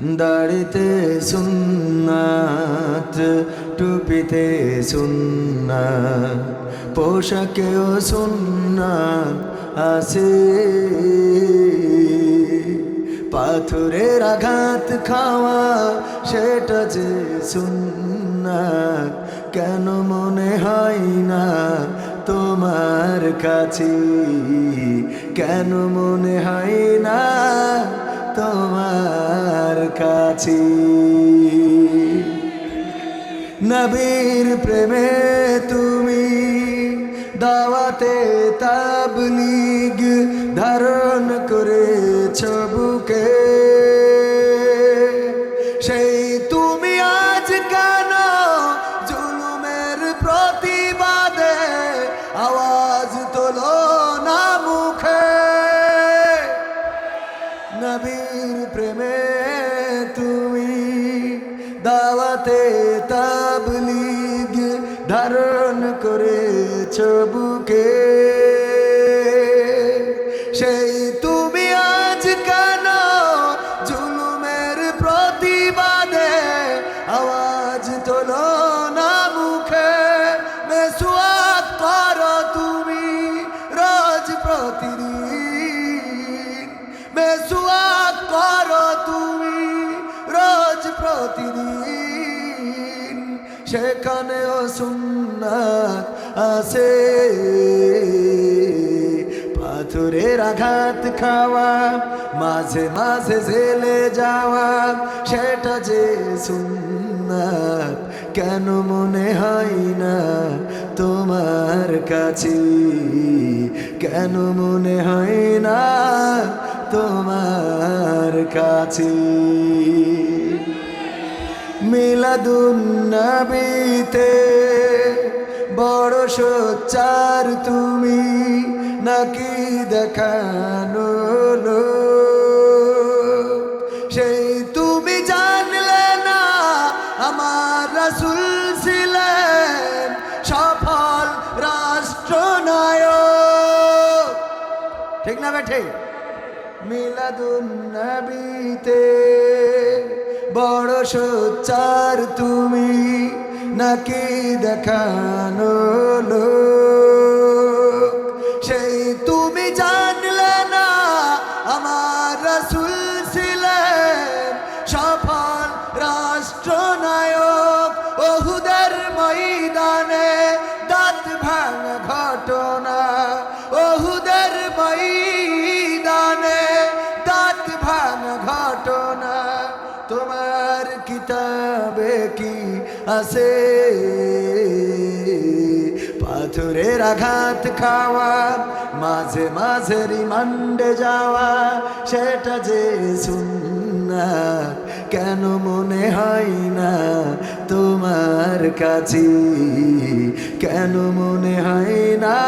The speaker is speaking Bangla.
দাড়িতে সুন্নাত, টুপিতে সুন্নাত, পোশাকেও সুন্নাত আছে। পাথরের আঘাত খাওয়া, সেটা যে সুন্নাত, কেন মনে হয় না তোমার কাছে? কেন মনে হয় না তোমার কাছে। নবীর প্রেমে তুমি দাওয়াতে তাবলিগ ধারণ করেছ বুকে। সেই তুমি আজ কেন জুলুমের প্রতিবাদে আওয়াজ তোলো? দাওয়াতে তাবলিগ ধারণ করেছ বুকে। সেখানেও সুন্নাত আছে। পাথরের আঘাত খাওয়া, মাঝে মাঝে জেলে যাওয়া, সেটা যে সুন্নাত, কেন মনে হয় না তোমার কাছে? কেন মনে হয় না তোমার কাছে? মিলাদুন্নবীতে বড় সোচ্চার তুমি নাকি দেখানো? সেই তুমি জানলে না আমার ঠিক না বেঠে মিলাদুন্নবীতে বড় সোচ্চার তুমি নাকি দেখানো লোক? আছে। পাথরের আঘাত খাওয়া, মাঝে মাঝে রিমান্ডে যাওয়া, সেটা যে সুন্নাত, কেন মনে হয় না তোমার কাছে? কেন মনে হয় না